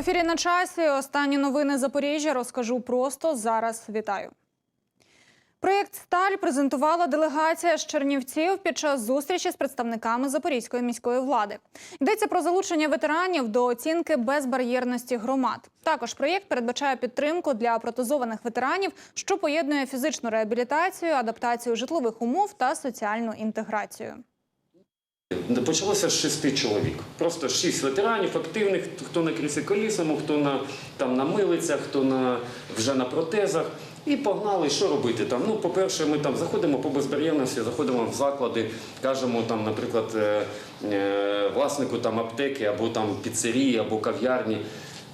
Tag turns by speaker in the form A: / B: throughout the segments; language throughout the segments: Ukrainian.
A: ефірі на часі. Останні новини Запоріжжя розкажу просто зараз. Вітаю. Проєкт Сталь презентувала делегація з Чернівців під час зустрічі з представниками Запорізької міської влади. Йдеться про залучення ветеранів до оцінки безбар'єрності громад. Також проєкт передбачає підтримку для протезованих ветеранів, що поєднує фізичну реабілітацію, адаптацію житлових умов та соціальну інтеграцію.
B: Почалося з шести чоловік. Просто шість ветеранів активних, хто на кріслі колісному, хто на, там, на милицях, хто на, вже на протезах. І погнали, що робити там. Ну, по-перше, ми там заходимо по безбар'єрності, заходимо в заклади, кажемо там, наприклад, е, е, власнику там аптеки або там піцерії, або кав'ярні.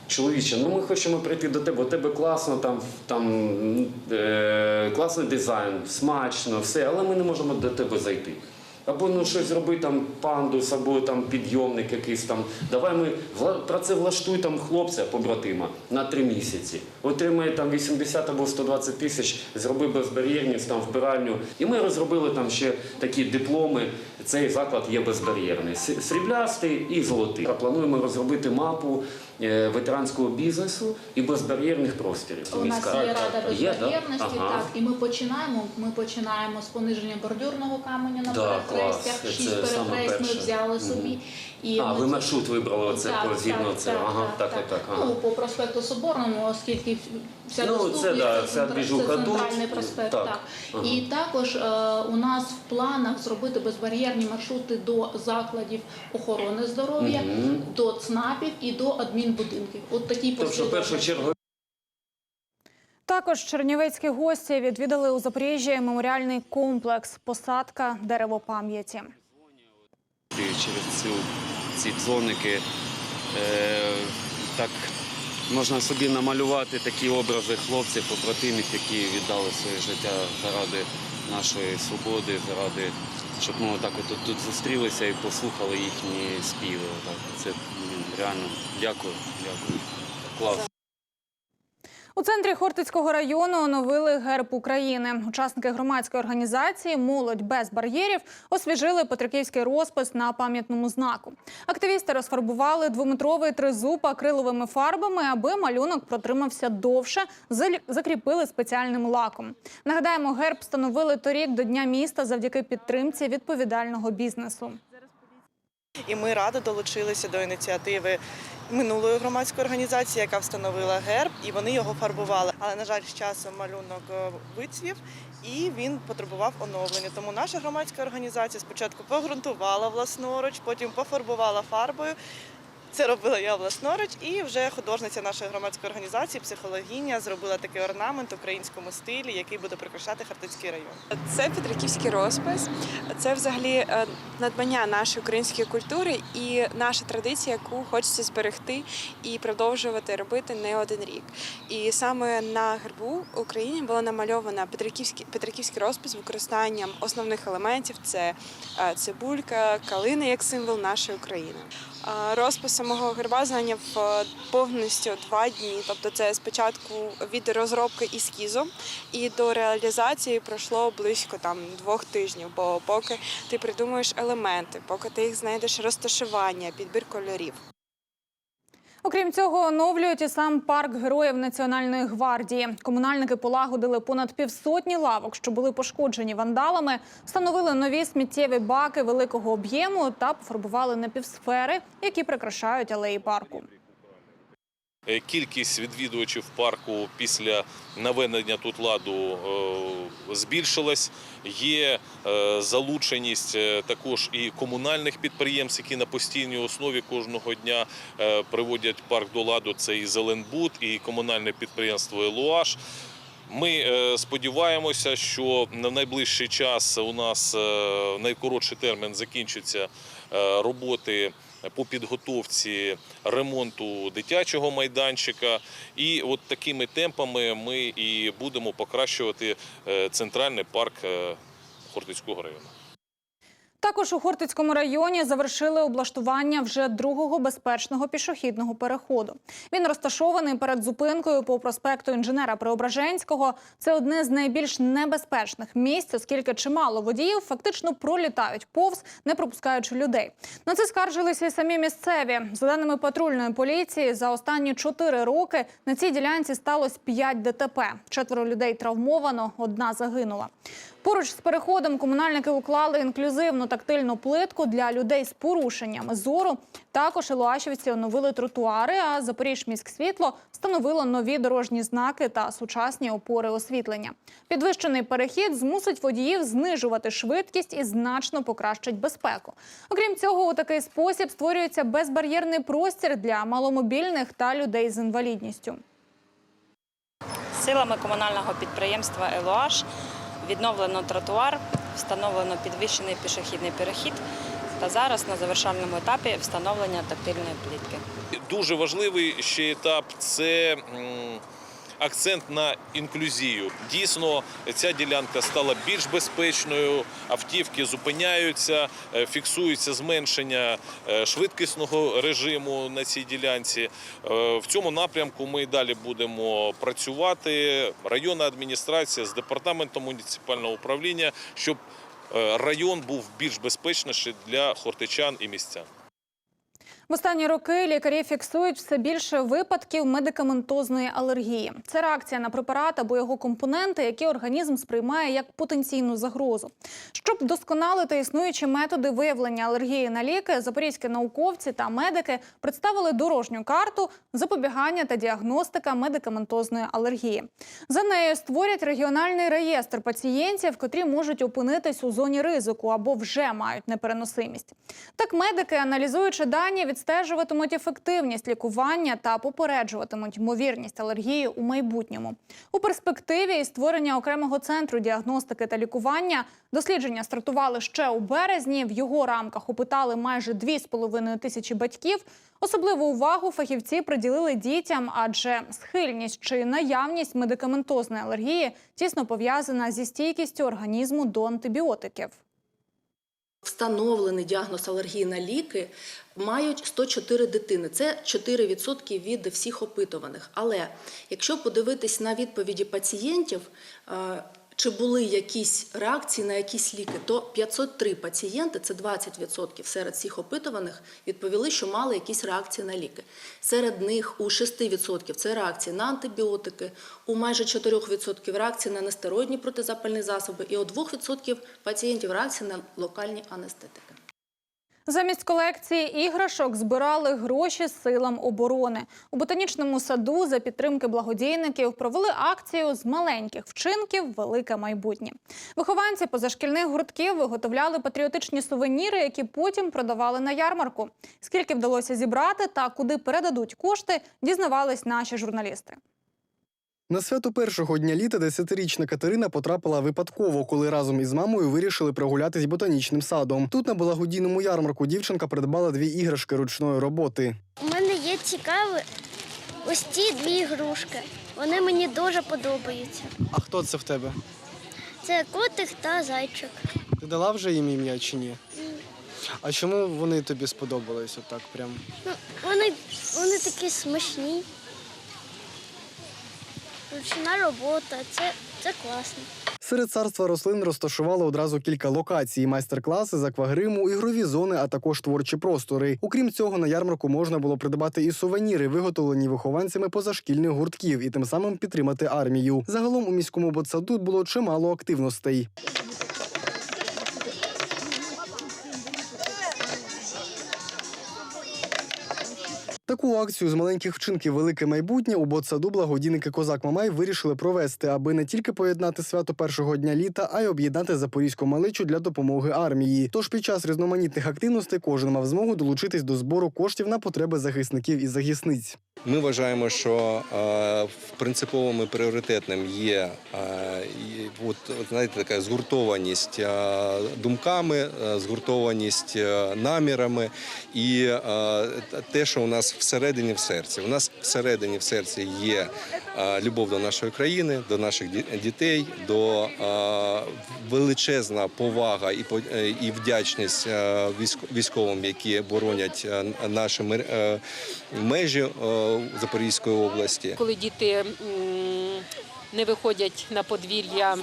B: Чоловіче, ну ми хочемо прийти до тебе, у тебе класно, там, там е, класний дизайн, смачно, все, але ми не можемо до тебе зайти. Або ну щось зроби там пандус, або там підйомник якийсь там. Давай ми вла- працевлаштуй там хлопця, побратима, на три місяці. Отримає там 80 або 120 тисяч, зроби безбар'єрність там вбиральню. І ми розробили там ще такі дипломи. Цей заклад є безбар'єрний. Сріблястий і золотий. Плануємо розробити мапу е, ветеранського бізнесу і безбар'єрних просторів.
C: У нас є рада безбар'єрності,
B: Ага.
C: так, і ми починаємо. Ми починаємо з пониження бордюрного каменя на
B: Да,
C: перехрестях. Шість перехрест ми взяли собі. І
B: А,
C: ми
B: ви маршрут вибрали оце
C: Так,
B: по згідно
C: так,
B: це.
C: так,
B: ага, так, так, так. Ага.
C: Ну, по проспекту Соборному, оскільки вся
B: Ну,
C: доступність,
B: це, да,
C: це, центр- це
B: тут.
C: центральний проспект.
B: Так,
C: Так.
B: ага.
C: І також е, у нас в планах зробити безбар'єрні маршрути до закладів охорони здоров'я,
B: Мгм.
C: до ЦНАПів і до адмінбудинків. От такі
B: Тобто, першу чергу,
A: Також чернівецькі гості відвідали у Запоріжжі меморіальний комплекс Посадка дерево пам'яті.
B: через цю, ці дзвоники е, так можна собі намалювати такі образи хлопців, побратимів, які віддали своє життя заради нашої свободи, заради, щоб ми отак от тут зустрілися і послухали їхні співи. Отак. Це реально дякую, дякую. Клас.
A: У центрі Хортицького району оновили герб України. Учасники громадської організації Молодь без бар'єрів освіжили Петриківський розпис на пам'ятному знаку. Активісти розфарбували двометровий тризуб акриловими фарбами, аби малюнок протримався довше. Закріпили спеціальним лаком. Нагадаємо, герб встановили торік до Дня міста завдяки підтримці відповідального бізнесу.
D: І ми радо долучилися до ініціативи минулої громадської організації, яка встановила герб, і вони його фарбували. Але на жаль, з часом малюнок е, вицвів і він потребував оновлення. Тому наша громадська організація спочатку погрунтувала власноруч, потім пофарбувала фарбою. Це робила я власноруч, і вже художниця нашої громадської організації, психологиня, зробила такий орнамент в українському стилі, який буде прикрашати Хартицький район.
E: Це Петриківський розпис. Це взагалі е, надбання нашої української культури і наша традиція, яку хочеться зберегти і продовжувати робити не один рік. І саме на гербу України було намальовано Петриківський, Петриківський розпис використанням основних елементів: це е, цибулька, калина як символ нашої України. Е, Розпис самого герба зайняв е, повністю два дні. Тобто, це спочатку від розробки ескізу і до реалізації пройшло близько там двох тижнів. Бо поки ти придумуєш елементи, поки ти їх знайдеш розташування, підбір кольорів.
A: Окрім цього, оновлюють і сам парк героїв Національної гвардії. Комунальники полагодили понад півсотні лавок, що були пошкоджені вандалами, встановили нові сміттєві баки великого об'єму та пофарбували напівсфери, які прикрашають алеї парку.
F: Е, Кількість відвідувачів парку після наведення тут ладу е, збільшилась. Є е, залученість також і комунальних підприємств, які на постійній основі кожного дня приводять парк до ладу. Це і Зеленбуд, і комунальне підприємство Елуаш. Ми сподіваємося, що на найближчий час у нас найкоротший термін закінчаться е, роботи по підготовці ремонту дитячого майданчика. І от такими темпами ми і будемо покращувати е, центральний парк е, Хортицького району.
A: Також у Хортицькому районі завершили облаштування вже другого безпечного пішохідного переходу. Він розташований перед зупинкою по проспекту інженера Преображенського. Це одне з найбільш небезпечних місць, оскільки чимало водіїв фактично пролітають повз, не пропускаючи людей. На це скаржилися і самі місцеві. За даними патрульної поліції, за останні чотири роки на цій ділянці сталося 5 ДТП. Четверо людей травмовано, одна загинула. Поруч з переходом комунальники уклали інклюзивну тактильну плитку для людей з порушеннями зору. Також Ілуашівці оновили тротуари, а Запоріжміськсвітло встановило нові дорожні знаки та сучасні опори освітлення. Підвищений перехід змусить водіїв знижувати швидкість і значно покращить безпеку. Окрім цього, у такий спосіб створюється безбар'єрний простір для маломобільних та людей з інвалідністю.
G: Силами комунального підприємства «Елуаш» відновлено тротуар, встановлено підвищений пішохідний перехід та зараз на завершальному етапі встановлення тактильної плітки.
F: Дуже важливий ще етап це акцент на інклюзію. Дійсно, ця ділянка стала більш безпечною, автівки зупиняються, е, фіксується зменшення е, швидкісного режиму на цій ділянці. Е, В цьому напрямку ми і далі будемо працювати. Районна адміністрація з департаментом муніципального управління, щоб район був більш безпечніший для хортичан і містян.
A: В останні роки лікарі фіксують все більше випадків медикаментозної алергії. Це реакція на препарат або його компоненти, які організм сприймає як потенційну загрозу. Щоб вдосконалити існуючі методи виявлення алергії на ліки, запорізькі науковці та медики представили дорожню карту запобігання та діагностика медикаментозної алергії. За нею створять регіональний реєстр пацієнтів, котрі можуть опинитись у зоні ризику або вже мають непереносимість. Так медики, аналізуючи дані, відстежуватимуть ефективність лікування та попереджуватимуть ймовірність алергії у майбутньому. У перспективі і створення окремого центру діагностики та лікування дослідження стартували ще у березні. В його рамках опитали майже 2,5 тисячі батьків. Особливу увагу фахівці приділили дітям, адже схильність чи наявність медикаментозної алергії тісно пов'язана зі стійкістю організму до антибіотиків.
H: Встановлений діагноз алергії на ліки мають 104 дитини. Це 4% від всіх опитуваних. Але якщо подивитись на відповіді пацієнтів, е, чи були якісь реакції на якісь ліки, то 503 пацієнти, це 20% серед всіх опитуваних, відповіли, що мали якісь реакції на ліки. Серед них у 6% це реакції на антибіотики, у майже 4% реакції на нестероїдні протизапальні засоби, і у 2% пацієнтів реакції на локальні анестетики.
A: Замість колекції іграшок збирали гроші силам оборони. У ботанічному саду за підтримки благодійників провели акцію з маленьких вчинків Велике майбутнє. Вихованці позашкільних гуртків виготовляли патріотичні сувеніри, які потім продавали на ярмарку. Скільки вдалося зібрати та куди передадуть кошти, дізнавались наші журналісти.
I: На свято першого дня літа десятирічна Катерина потрапила випадково, коли разом із мамою вирішили прогулятись ботанічним садом. Тут на благодійному ярмарку дівчинка придбала дві іграшки ручної роботи.
J: У мене є цікаві ось ці дві ігрушки. Вони мені дуже подобаються.
I: А хто це в тебе?
J: Це котик та зайчик.
I: Ти дала вже їм ім'я чи ні? А чому вони тобі сподобались отак прям?
J: Ну, вони, вони такі смачні. Ручна робота, це, це класно.
I: Серед царства рослин розташували одразу кілька локацій: майстер-класи з аквагриму, ігрові зони, а також творчі простори. Окрім цього, на ярмарку можна було придбати і сувеніри, виготовлені вихованцями позашкільних гуртків, і тим самим підтримати армію. Загалом у міському ботсаду було чимало активностей. Таку акцію з маленьких вчинків Велике майбутнє у ботсаду благодійники Козак Мамай вирішили провести, аби не тільки поєднати свято першого дня літа, а й об'єднати запорізьку маличу для допомоги армії. Тож під час різноманітних активностей кожен мав змогу долучитись до збору коштів на потреби захисників і захисниць.
K: Ми вважаємо, що е, принциповим і пріоритетним є е, от, знаєте, така згуртованість е, думками, е, згуртованість намірами і те, що у нас всередині в серці. У нас всередині в серці є любов до нашої країни, до наших дітей, до величезна повага і е, вдячність е, військовим, які боронять е, наші межі Запорізької області.
L: коли діти не виходять на подвір'я,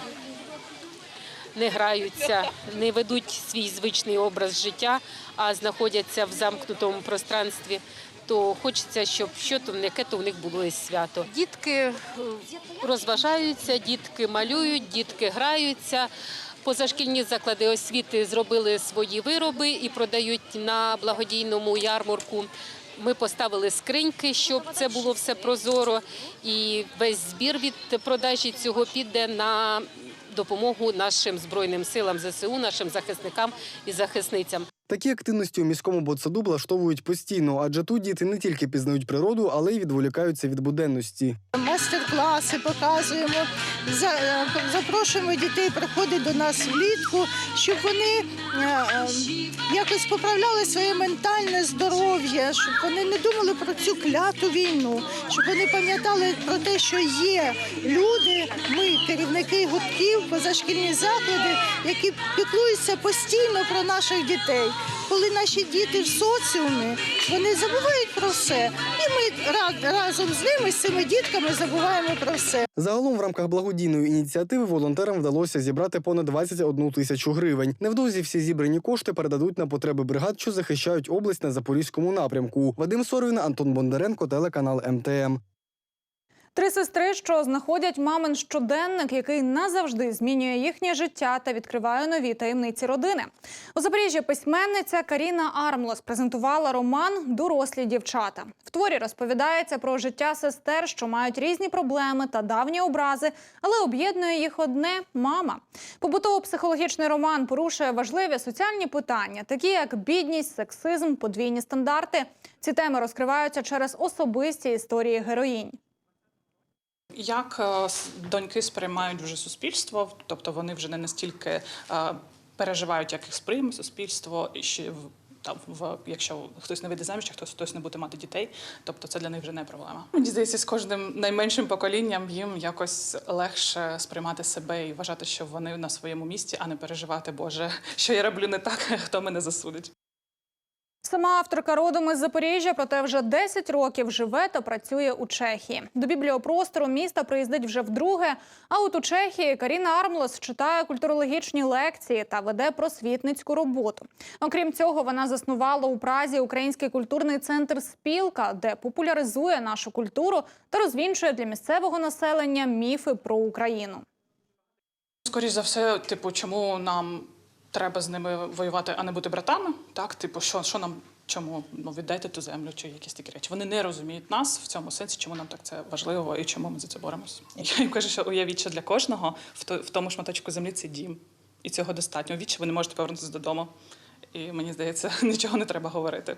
L: не граються, не ведуть свій звичний образ життя, а знаходяться в замкнутому пространстві. То хочеться, щоб що то яке то в них було і свято. Дітки е, розважаються, дітки малюють, дітки граються. Позашкільні заклади освіти зробили свої вироби і продають на благодійному ярмарку. Ми поставили скриньки, щоб це було все прозоро, і весь збір від продажі цього піде на допомогу нашим збройним силам ЗСУ, нашим захисникам і захисницям.
I: Такі активності у міському ботсаду влаштовують постійно, адже тут діти не тільки пізнають природу, але й відволікаються від буденності.
M: Мастер-класи показуємо, е, запрошуємо дітей приходити до нас влітку, щоб вони е, якось поправляли своє ментальне здоров'я, щоб вони не думали про цю кляту війну, щоб вони пам'ятали про те, що є люди, ми, керівники гуртків, позашкільні заклади, які піклуються постійно про наших дітей. Коли наші діти в соціумі, вони забувають про все, і ми ра- разом з ними, з цими дітками, забуваємо про все.
I: Загалом в рамках благодійної ініціативи волонтерам вдалося зібрати понад 21 тисячу гривень. Невдовзі всі зібрані кошти передадуть на потреби бригад, що захищають область на запорізькому напрямку. Вадим Сорвін, Антон Бондаренко, телеканал МТМ.
A: Три сестри, що знаходять мамин щоденник, який назавжди змінює їхнє життя та відкриває нові таємниці родини. У Запоріжжі письменниця Каріна Армлос презентувала роман Дорослі дівчата. В творі розповідається про життя сестер, що мають різні проблеми та давні образи, але об'єднує їх одне мама. Побутово-психологічний роман порушує важливі соціальні питання, такі як бідність, сексизм, подвійні стандарти. Ці теми розкриваються через особисті історії героїнь.
N: Як е, доньки сприймають вже суспільство, тобто вони вже не настільки е, переживають, як їх сприйме суспільство, і там, в якщо хтось не вийде заміж, хтось хтось не буде мати дітей, тобто це для них вже не проблема. Мені здається, з кожним найменшим поколінням їм якось легше сприймати себе і вважати, що вони на своєму місці, а не переживати, Боже, що я роблю не так, хто мене засудить.
A: Сама авторка родом із Запоріжжя, проте вже 10 років живе та працює у Чехії. До бібліопростору міста приїздить вже вдруге. А от у Чехії Каріна Армлос читає культурологічні лекції та веде просвітницьку роботу. Окрім цього, вона заснувала у Празі український культурний центр Спілка, де популяризує нашу культуру та розвінчує для місцевого населення міфи про Україну.
N: Скоріше за все, типу, чому нам треба з ними воювати, а не бути братами? Так, типу, що, що нам чому ну віддайте ту землю чи якісь такі речі? Вони не розуміють нас в цьому сенсі, чому нам так це важливо і чому ми за це боремось. Я їм кажу, що уявіть, що для кожного в, то, в тому шматочку землі це дім, і цього достатньо. Що ви не можете повернутися додому. І мені здається, нічого не треба говорити.